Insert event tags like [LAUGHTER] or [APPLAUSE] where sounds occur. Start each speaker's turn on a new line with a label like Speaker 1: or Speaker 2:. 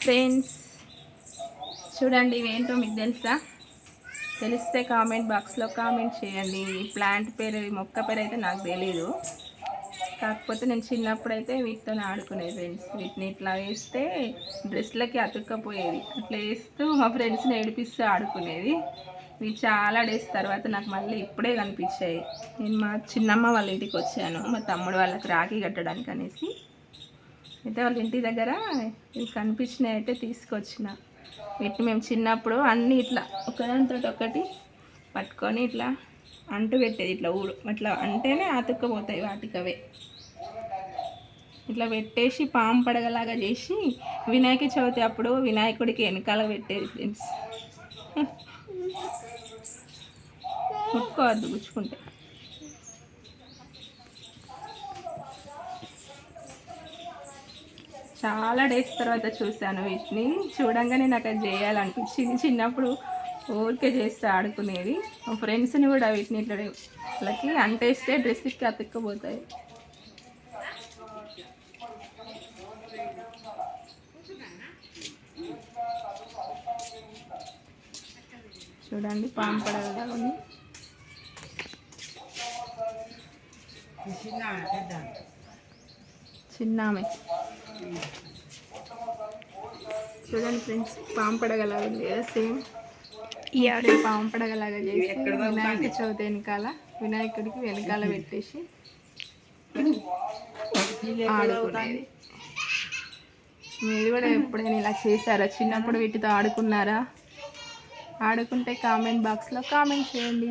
Speaker 1: Friends. చూడండి ఇవేంటో మీకు తెలుసా? తెలిస్తే కామెంట్ బాక్స్లో కామెంట్ చేయండి. ఈ ప్లాంట్ పేరు ఈ మొక్క పేరు అయితే నాకు తెలీదు. కాకపోతే నేను చిన్నప్పుడు అయితే వీటితో ఆడుకునేది ఫ్రెండ్స్. వీటిని ఇట్లా వేస్తే డ్రెస్లకి అతుక్కపోయేది అట్లా వేస్తూ మా ఫ్రెండ్స్ని ఏడిపిస్తూ ఆడుకునేది. ఇవి చాలా డేస్ తర్వాత నాకు మళ్ళీ ఇప్పుడే కనిపించాయి. నేను మా చిన్నమ్మ వాళ్ళ ఇంటికి వచ్చాను. మా తమ్ముడు వాళ్ళకి రాఖీ కట్టడానికి అనేసి. అయితే వాళ్ళ ఇంటి దగ్గర ఇవి కనిపించినాయి అయితే తీసుకొచ్చిన. వీటిని మేము చిన్నప్పుడు అన్నీ ఇట్లా ఒకదానితో ఒకటి పట్టుకొని ఇట్లా అంటు పెట్టేది. ఇట్లా ఊడు అట్లా అంటేనే అతుక్కపోతాయి వాటికి అవే. ఇట్లా పెట్టేసి పాము పడగలాగా చేసి వినాయక చవితి అప్పుడు వినాయకుడికి వెనకాల పెట్టేది ఫ్రెండ్స్ [LAUGHS] ముట్టుకోవద్దు గుచ్చుకుంటే. చాలా డేస్ తర్వాత చూశాను వీటిని. చూడంగానే నాకు అది చేయాలనిపించింది. చిన్నప్పుడు ఊరికే చేస్తే ఆడుకునేది. మా ఫ్రెండ్స్ని కూడా వీటిని ఇట్లా వాళ్ళకి అంటేస్తే డ్రెస్కి అతుక్కపోతాయి. చూడండి పాము పడగలా ఉంది చిన్న ఆమె చూడండి ఫ్రెండ్స్ పాము పడగలాగా ఉంది కదా సేమ్. ఈ పాము పడగలాగా చేసి వినాయక చవితి వెనకాల వినాయకుడికి వెనకాల పెట్టేసి ఆడుకునేది. మీరు కూడా ఎప్పుడైనా ఇలా చేశారా? చిన్నప్పుడు వీటితో ఆడుకున్నారా? ఆడుకుంటే కామెంట్ బాక్స్లో కామెంట్ చేయండి.